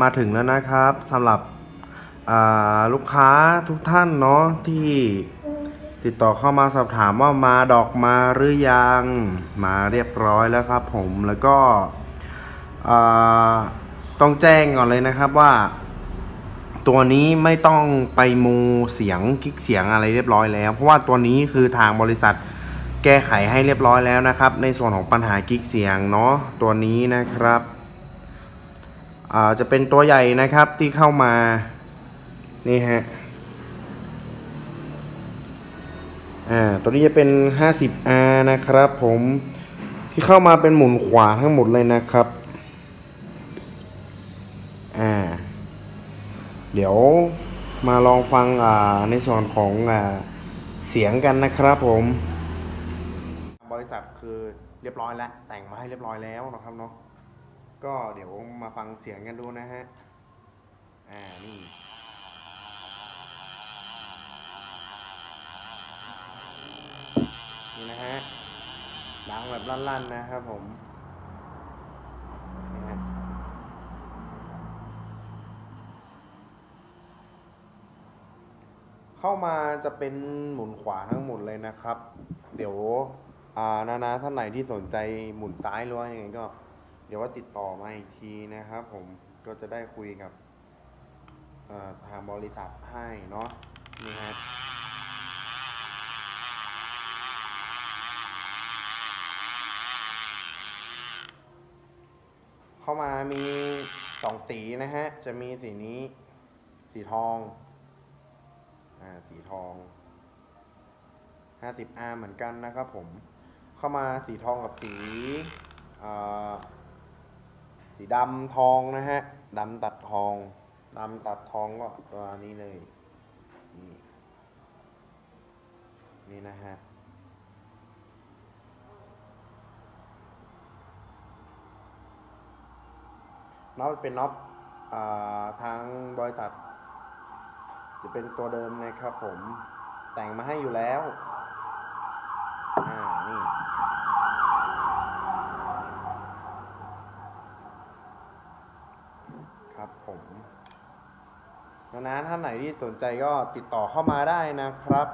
มาถึงแล้วนะครับสำหรับลูกค้าทุกท่านเนาะที่ติดต่อเข้ามาสอบถามว่ามาดอกมาหรือยัง มาเรียบร้อยแล้วครับผมแล้วก็ต้องแจ้งก่อนเลยนะครับว่า ตัวนี้ไม่ต้องไปมูเสียงคลิกเสียงอะไรเรียบร้อยแล้ว เพราะว่าตัวนี้คือทางบริษัทแก้ไขให้เรียบร้อยแล้วนะครับ ในส่วนของปัญหาคลิกเสียงเนาะตัวนี้นะครับ จะเป็นตัวใหญ่นะครับที่เข้ามา นี่ฮะอ่าตัวนี้จะเป็น 50R นะครับผมที่เข้ามาเป็นหมุนขวาทั้งหมดเลยนะครับอ่าเดี๋ยวมาลองฟังอ่าในส่วนของอ่าเสียงกันนะครับผม บริษัทคือเรียบร้อยแล้ว แต่งมาให้เรียบร้อยแล้วนะครับเนาะ ก็เดี๋ยวมาฟังเสียงกันดูนะฮะ อ่า นี่ นี่นะฮะดังแบบลั่นๆนะครับผมเข้ามาจะเป็นหมุนขวาทั้งหมดเลยนะครับ เดี๋ยว อ่า นานาท่านไหนที่สนใจหมุนซ้ายหรือว่ายังไงก็ เดี๋ยวว่าติดต่อมาอีกทีนะครับ ผมก็จะได้คุยกับทางบริษัทให้เนาะนี่ฮะเข้ามามีสองสีนะฮะ จะมีสีนี้ สีทอง อ่า สีทอง 50R เหมือนกันนะครับผม เข้ามาสีทองกับสี อ่า สีดำทองนะฮะดำตัดทองดำตัดทองก็ตัวนี้เลย นี่นี่นะฮะน็อตเป็นน็อตทางบริษัท จะเป็นตัวเดิมนะครับผมแต่งมาให้อยู่แล้ว อ่า นี่ ครับผมดังนั้นท่านไหนที่สนใจก็ติดต่อเข้ามาได้นะครับ